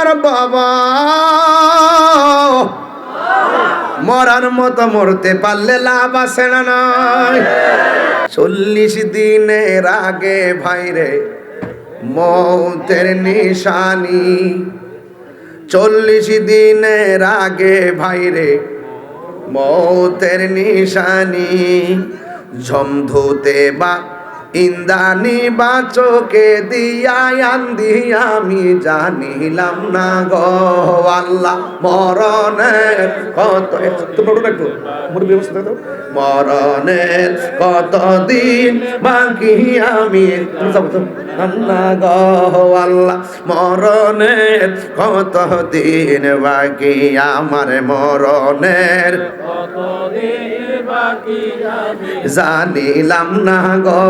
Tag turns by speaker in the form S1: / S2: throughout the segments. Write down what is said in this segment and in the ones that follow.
S1: আর বাবা। মরার মতো মরতে পারলে লাভ আছে না নয় চল্লিশ দিনের আগে ভাইরে মৌতের নিশানি। চল্লিশ দিনের আগে ভাইরে মৌতের নিশানি। ঝমধুতে বা ইন্দানি বা চোখে দিয়া আন্দি, আমি জানিলাম না গো আল্লাহ, মরণের কত তোমরা একটু দাও। মরণের কত দিন বাকি আমি না গো আল্লাহ, মরণের কত দিন বাকি আমার মরণের জানিলাম না গো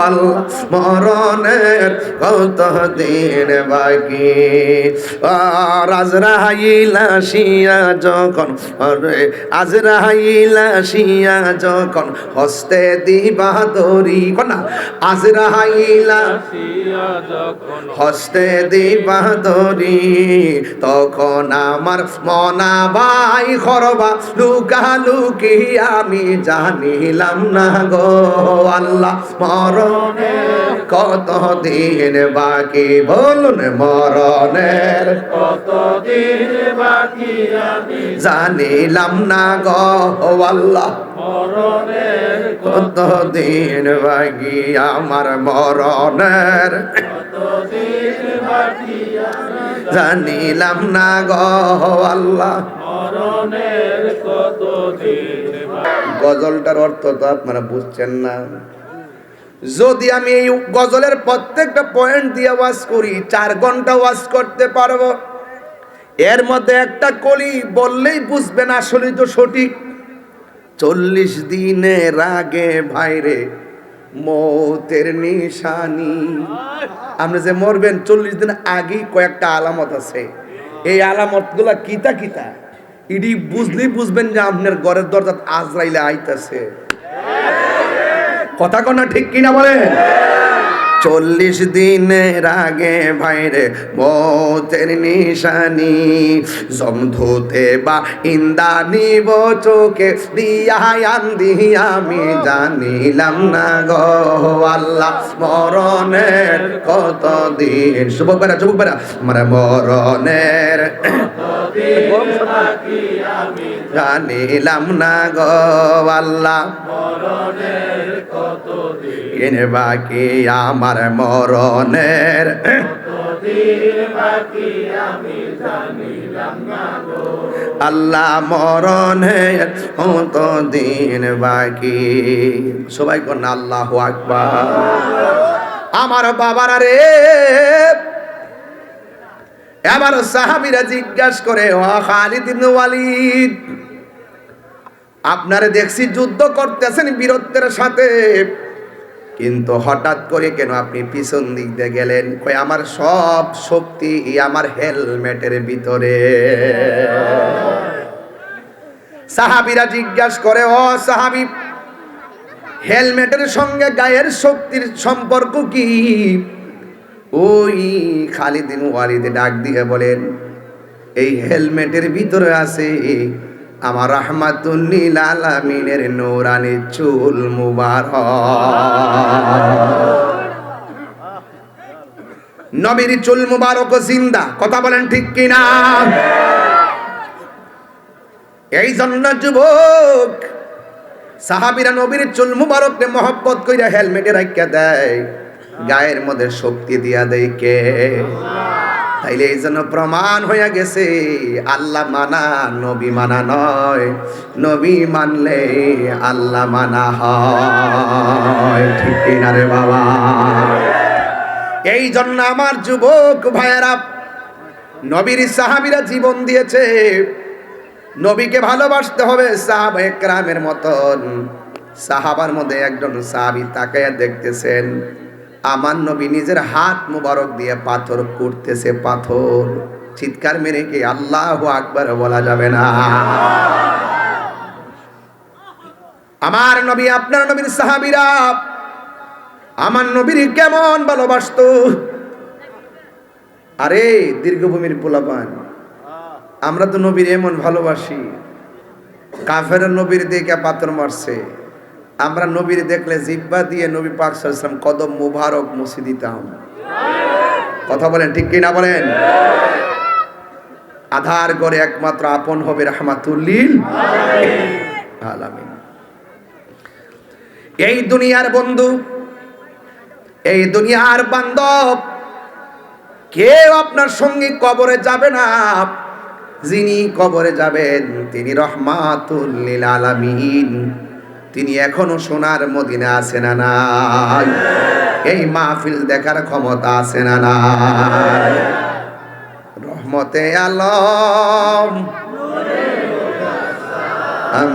S1: আল্লাহ মরণের কত দিন বাকি। আজরাইলা শিয়া যখন আরে আজরাইলা শিয়া যখন হস্তে দিবা দরি কনা আজরাইলা হস্তে দিবা দরি তখন আমার মনা ভাই খরবা লুকা লুকি আমি জানিলাম না গো আল্লাহ মরণে কত দিন বাকি? বলুন মরণের
S2: কতদিন বাকি আমি
S1: জানিলাম না গো আল্লাহ,
S2: মরণের
S1: কত দিন বাকি? আমার মরণের জানিলাম না গো আল্লাহ,
S2: মরণের কতদিন বাকি
S1: গজলটার অর্থ তো আপনারা বুঝছেন না। যদি আমি এই গজলের প্রত্যেকটা পয়েন্ট দিয়ে ওয়াজ করি, চার ঘণ্টা ওয়াজ করতে পারব। এর মধ্যে একটা কলি বললেই বুঝবেন আসলে তো সঠিক। চল্লিশ দিনের আগে ভাইরে মৌতের নিশানি। আপনি যে মরবেন, চল্লিশ দিন আগেই কয়েকটা আলামত আছে। এই আলামতগুলা কিতা কিতা? ইডি বুঝলেই বুঝবেন যে আপনার ঘরের দরজা আজরাইলে আইতাছে। কথা কনা ঠিক কিনা বলে চল্লিশ দিনের আগে ভাইরে মতের নিশানি, জমধুতে বা ইন্দানি চোখে দিয়া আন্দি আমি জানিলাম না গো আল্লাহ, মরণের কত দিন? শুভ বেড়া যুবক বেড়া। আমার মরণের জানিলাম না গো বাকি আমার মরণের। আল্লাহ মরণের কত দিন বাকি। সবাই কোন আল্লাহ আকবার। আমার বাবারা রে এবার সাহাবিরা জিজ্ঞাসা করে ও খালিদ ইবনে ওয়ালিদ, আপনারে দেখছি যুদ্ধ করতেছেন বীরত্বের সাথে। কিন্তু হঠাৎ করে কেন আপনি পিছন দিক দিয়ে গেলেন? কই আমার সব শক্তি আমার হেলমেটের ভিতরে। সাহাবিরা জিজ্ঞাসা করে, ও সাহাবি, হেলমেটের সঙ্গে গায়ের শক্তির সম্পর্ক কি? ওই খালিদিন ওয়ালিদে ডাক দিয়ে বলেন, এই হেলমেটের ভিতরে আছে আমার রহমাতুল্লিল আলামিনের নৌরানি চুল মুবারক। নবীর চুল মুবারক জিন্দা, কথা বলেন ঠিক কিনা? এই জন্য যুবক, সাহাবিরা নবীর চুল মুবারককে মহব্বত কইরা হেলমেটে রাখিয়া দেয়। গায়ের মধ্যে শক্তি দিয়া দেয় কে? তাইলে এই জন্য প্রমাণ হইয়া গেছে, আল্লাহ মানা, নবী মানা নয়। নবী মানলে আল্লাহ মানা হয়। ঠিক কিনা রে বাবা? এই জন্য আমার যুবক ভাইয়েরা, নবীর সাহাবিরা জীবন দিয়েছে। নবীকে ভালোবাসতে হবে সাহাব একরামের মতন। সাহাবার মধ্যে একজন সাহাবি তাকাইয়া দেখতেছেন আমার নবী নিজের হাত মুবারক দিয়ে পাথর করতেছে পাথর। চিৎকার মেরে কি আল্লাহ আকবার বলা যাবে না। আমার নবী, আপনার নবীর সাহাবিরা আমার নবীর কেমন ভালোবাসতো। আরে, দীর্ঘভূমির পোলাপান। আমরা তো নবীর এমন ভালোবাসি। কাফের নবীর দেখে পাথর মারছে। আমরা নবীর দেখলে জিব্বা দিয়ে নবী পাক সাল্লাম কদম মুবারক মুছে দিতাম। কথা বলেন, ঠিক কি না বলেন? আধার করে একমাত্র আপন হবে রহমাতুল্লিল আলামিন। এই দুনিয়ার বন্ধু, এই দুনিয়ার বান্ধব, কেউ আপনার সঙ্গে কবরে যাবে না। যিনি কবরে যাবেন, তিনি রহমাতুল্লিল আলামিন। তিনি এখনও সোনার মদিনা আছে না নাই? এই মাহফিল দেখার ক্ষমতা আছে না নাই? রহমতে আলম।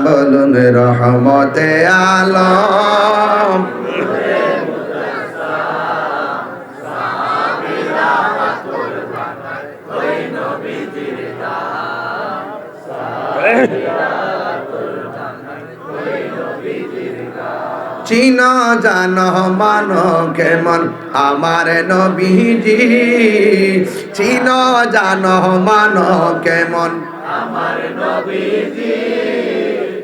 S1: বলুন রহমতে আলম। জান মান কেমন? আমার নবীজি চিন জান মান কেমন?
S2: আমার নবীজি।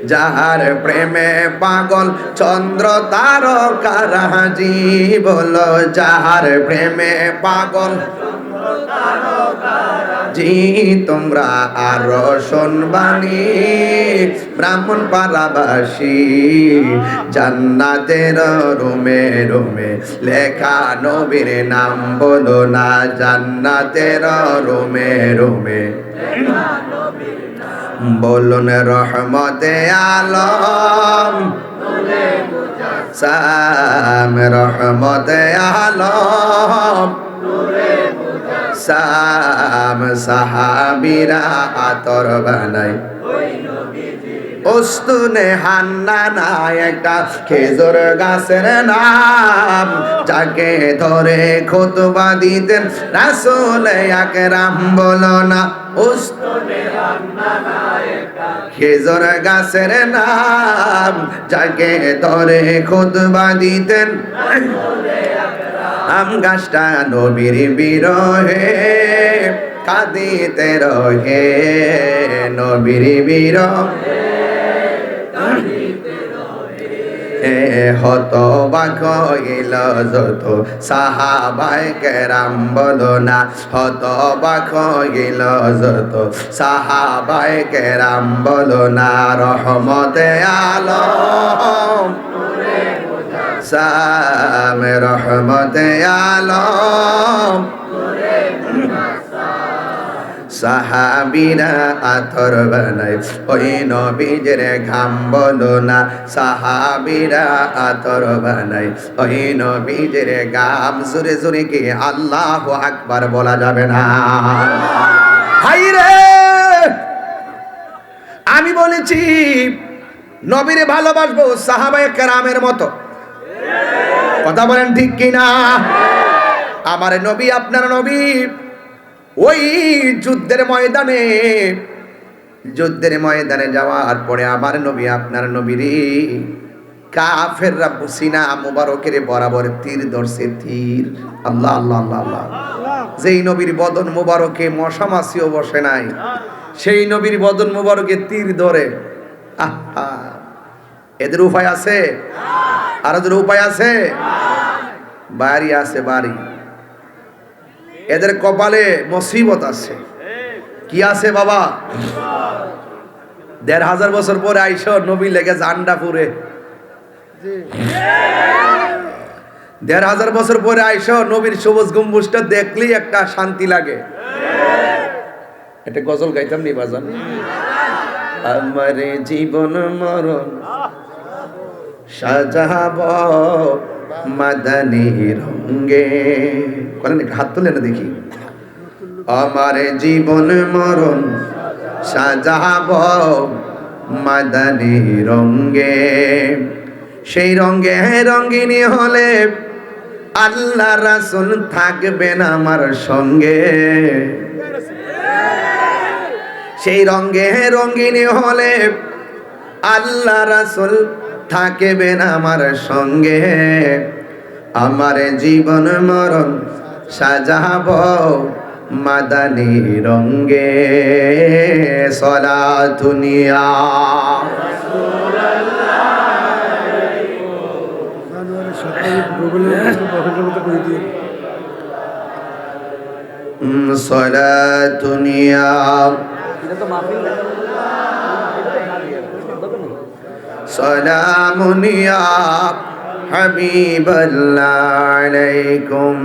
S1: যাহার প্রেমে পাগল চন্দ্র তারকারাজি বল যাহার প্রেমে পাগল জি, তোমরা আর শোনবানি ব্রাহ্মণ পারাবাসী জান্নাতের রুমে রুমে লেখা নবীর নাম বলো না, জান্নাতের রুমে রুমে। বলুন রহমতে আলম সাম রহমতে আলম। সাম সাহাবিরা আতর বানাই। অস্তুনে হান্না না একটা খেজুর গাছের নাম। যাকে ধরে খোতবা দিতেন রাসুল একরাম বলো না উস্তুনে খেজুর গাছের নাম। যাকে ধরে খোতবা দিতেন আম গাছটা নবীর বিরহে, কাঁদিতে রহে। নবীর বিরহে হত বাক ইল যত সাহাবাই কেরাম, বলো না। হত বাক ইল যত সাহাবাই কেরাম, বলো না। রহমতে আলম। সাম রহমতে আলম। সাহাবিরা আতর বানাই ওই নবীজের ঘাম বলো না। সাহাবিরা আতর বানাই ওই নবীজের গাম জোরে জোরে কি আল্লাহ আকবার বলা যাবে না। হাই রে আমি বলেছি, নবীরে ভালোবাসবো সাহাবায়ে কেরামের মতো। কথা বলেন ঠিক কিনা? আমার নবী, আপনার নবী ওই যুদ্ধের ময়দানে যুদ্ধের ময়দানে যাওয়ার পরে আমার নবী, আপনার নবীরে কাফেররা সিনা মুবারকের বরাবর তীর ধরছে, তীর। আল্লাহ আল্লাহ আল্লাহ আল্লাহ। যেই নবীর বদন মুবারকে মশা মাছিও বসে নাই, সেই নবীর বদন মুবারকে তীর ধরে। আহা। এদের উপায় আছে? আর এদের উপায় আছে? বাড়ি আছে, বাড়ি। এদের কপালে মসিবত আছে। কি আছে বাবা? দেড় হাজার বছর পরে আইস নবী লেগে জান্ডা পুরে। দেড় হাজার বছর পরে আইস নবীর সবুজ গম্বুজটা দেখলেই একটা শান্তি লাগে। এটা গজল গাইতাম নি বাজান? আমার জীবন মরণ সাজাব মাদানি রঙ্গে করেন হাত তুলে না দেখি। আমার জীবন মরণ সাজাব মাদানি রঙ্গে সেই রঙ্গে রঙ্গিনী হলে আল্লাহ রাসুল থাকবেন আমার সঙ্গে। সেই রঙ্গে রঙ্গিনী হলে আল্লাহ রাসুল থাকবেন আমার সঙ্গে। আমার জীবন মরণ সাজাব মাদানি রঙ্গে। সলা দুনিয়া সলা দুনিয়া سلام يا حبيب الله عليكم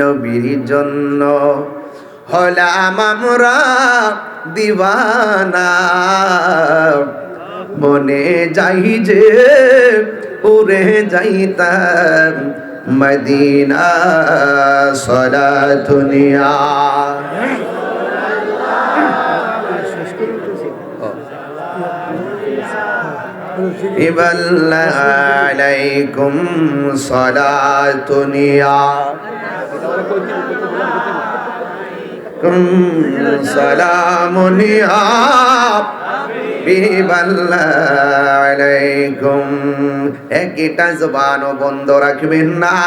S1: নবীর জন্য হলাম আমরা দিওয়ানা মনে যাই যে উড়ে যাইতাম মদিনা সলা দুনিয়া ইবাল্লা আলাইকুম সালাতুনিয়া সালামুনিয়া একটা জবানও বন্ধ রাখবেন না।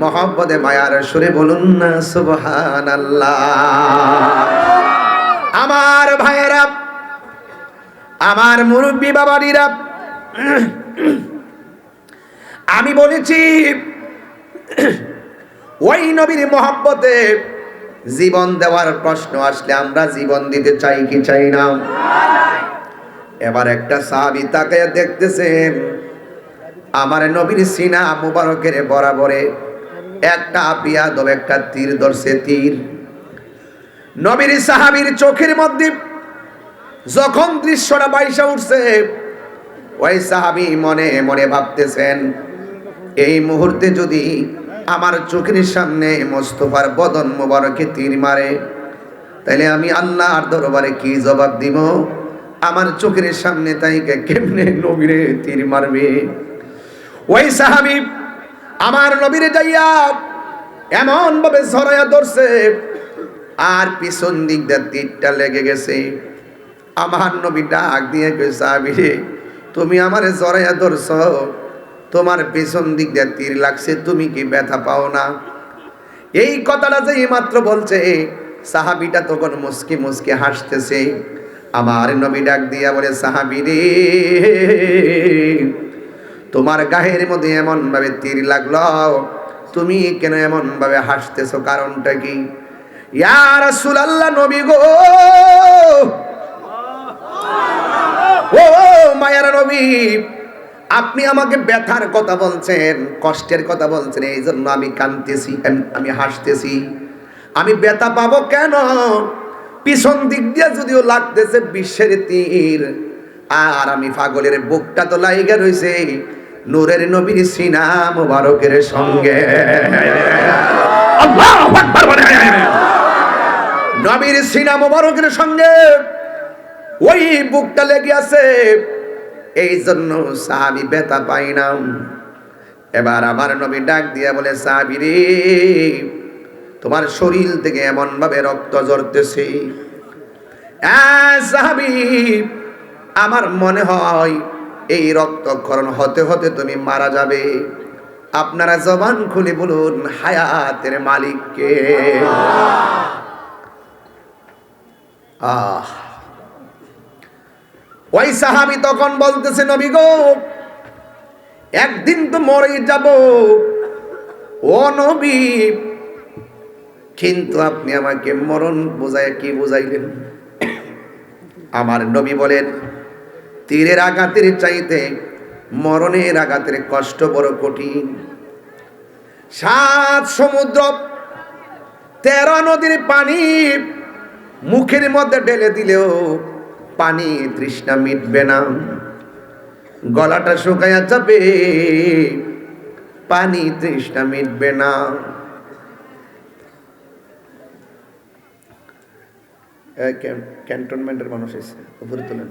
S1: মহব্বতে, মায়ার সুরে বলুন না, সুবহানাল্লাহ। আমার ভাইয়েরা, আমার মুরব্বী বাবারিরা আমি বলেছি, ওই নবীর মহাব্বতে জীবন দেওয়ার প্রশ্ন আসলে আমরা জীবন দিতে চাই কি চাই না। এবার একটা সাহাবি তাকে দেখতেছেন আমার নবীর সিনা মুবারকের বরাবরে একটা পিয়াদব একটা তীর ধরছে, তীর। নবীর সাহাবীর চোখের মধ্যে যখন দৃশ্যটা বাইসা উঠছে ওই সাহাবি মনে মনে ভাবতেছেন, এই মুহূর্তে যদি আমার চোখের সামনে মোস্তফার বদন মোবারকে তীর মারে, তাহলে আমি আল্লাহর দরবারে কি জবাব দিব? আমার চোখের সামনে তাইকে কেমনে নবীরে তীর মারবে? ওই সাহাবি আমার নবীরে যাইয়া এমন ভাবে সরাইয়া ধরছে, আর পিছন দিক দিয়ে তীরটা লেগে গেছে। আমার নবী ডাক দিয়ে সাহাবি তুমি আমারে জড়াইয়া ধরছ। তোমার পেছন দিক দিয়ে তীর লাগছে, তুমি কি ব্যথা পাও না? এই কথাটা যে মাত্র বলছে, সাহাবিটা তখন মুসকি মুসকি হাসতেছে। আমার নবী ডাক দিয়া বলে, সাহাবি রে, তোমার গায়ের মধ্যে এমন ভাবে তীর লাগল, তুমি কেন এমন ভাবে হাসতেছো, কারণটা কি? ইয়া রাসূলুল্লাহ নবী গো ও মায়ার নবী, আপনি আমাকে ব্যথার কথা বলছেন, কষ্টের কথা বলছেন এই জন্য আমি কাঁদতেছি আমি- হাসতেছি। আমি ব্যথা পাবো কেন? পিছন দিক দিয়ে যদিও লাগতেছে বিশ্বের তীর, আর আমি পাগলের বুকটা তো লাইগা রইছে, নূরের নবীর সিনা মুবারকের সঙ্গে। নবীর সিনা মুবারকের সঙ্গে। ওই বুকটা লেগে আছে। এই জন্য সাহাবি ব্যথা পাই না। এবার আমার নবী ডাক দিয়া বলে সাহাবি রে তোমার শরীর থেকে এমন ভাবে রক্ত আহ, সাহাবি আমার মনে হয় এই রক্তক্ষরণ হতে হতে তুমি মারা যাবে। আপনারা জবান খুলে বলুন হায়াতের মালিককে। আহ ওই সাহাবি তখন বলতেছে, নবী গো, একদিন তো মরেই যাব। ও নবী, কিন্তু আপনি আমাকে মরণ বোঝায় কি বুঝাইলেন? আমার নবী বলেন, তীরের আঘাতের চাইতে মরণের আঘাতের কষ্ট বড় কঠিন। সাত সমুদ্র, তেরো নদীর পানি মুখের মধ্যে ঢেলে দিলেও পানি তৃষ্ণা মিটবে না। গলাটা শুকাইয়া যাবে, পানি তৃষ্ণা মিটবে না। ক্যান্টনমেন্টের মানুষ এসে উপরে তোলেন।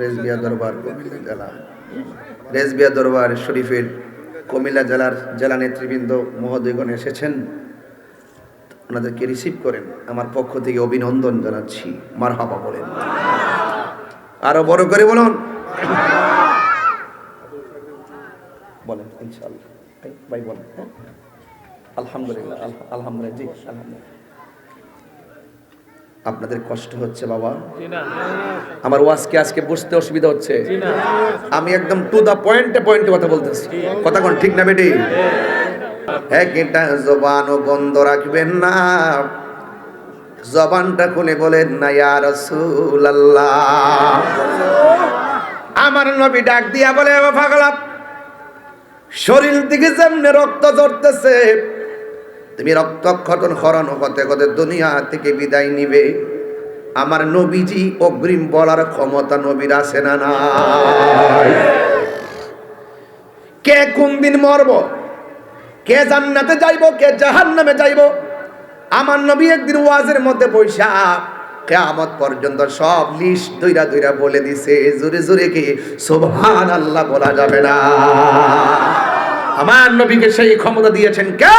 S1: রেজবিয়া দরবার, কুমিল্লা জেলা। রেজবিয়া দরবার শরীফের কুমিল্লা জেলার জেলা নেতৃবৃন্দ মহোদয়গণ এসেছেন। ওনাদেরকে রিসিভ করেন। আমার পক্ষ থেকে অভিনন্দন জানাচ্ছি। মার হাবা বলেন। আরও বড় করে বলুন। বলেন ইনশাল্লাহ ভাই, বলেন হ্যাঁ? আলহামদুলিল্লাহ আলহামদুলিল্লাহ, জি, আলহামদুলিল্লাহ। আপনাদের কষ্ট হচ্ছে, বাবা। আমার ওয়াজকে আজকে বুঝতে অসুবিধা হচ্ছে। আমি একদম টু দা পয়েন্টে পয়েন্টে কথা বলতেছি। কথা কোন ঠিক না, বেটি? একটা জবানও বন্ধ রাখবেন না। জবানটা খুলে বলেন না, ইয়া রাসূলুল্লাহ। আমার নবী ডাক দিয়া বলে পাগলা, শরীর থেকে যেমনে রক্ত ঝরতেছে, তুমি রক্তক্ষরণ হরণ হতে হতে দুনিয়া থেকে বিদায় নিবে। আমার নবীজি অগ্রিম বলার ক্ষমতা নবীর আছে না নাই? কে কোন দিন মরব? কে জান্নাতে যাইব, কে জাহান নামে যাইব? আমার নবী একদিন ওয়াজের মধ্যে বৈশা কেয়ামত পর্যন্ত সব লিস্ট দইরা দইরা বলে দিছে, জোরে জোরে কি সোভান আল্লাহ বলা যাবে না। আমার নবীকে সেই ক্ষমতা দিয়েছেন কে?